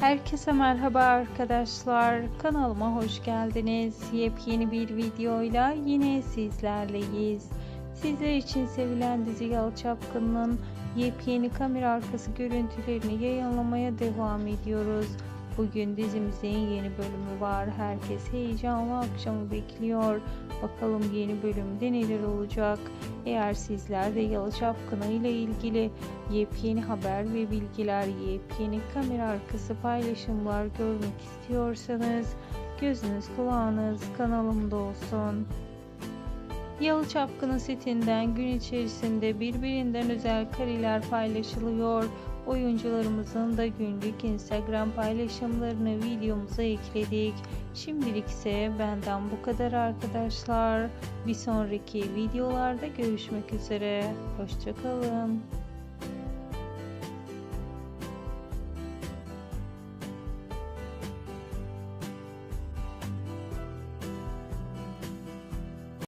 Herkese merhaba arkadaşlar. Kanalıma hoş geldiniz. Yepyeni bir videoyla yine sizlerleyiz. Sizler için sevilen dizi Yalı Çapkın'ın yepyeni kamera arkası görüntülerini yayınlamaya devam ediyoruz. Bugün dizimizin yeni bölümü var. Herkes heyecanla akşamı bekliyor. Bakalım yeni bölümde neler olacak. Eğer sizler de Yalı Çapkını ile ilgili yepyeni haber ve bilgiler, yepyeni kamera arkası paylaşımlar görmek istiyorsanız gözünüz kulağınız kanalımda olsun. Yalı Çapkını setinden gün içerisinde birbirinden özel kareler paylaşılıyor. Oyuncularımızın da günlük Instagram paylaşımlarını videomuza ekledik. Şimdilik ise benden bu kadar arkadaşlar. Bir sonraki videolarda görüşmek üzere. Hoşçakalın.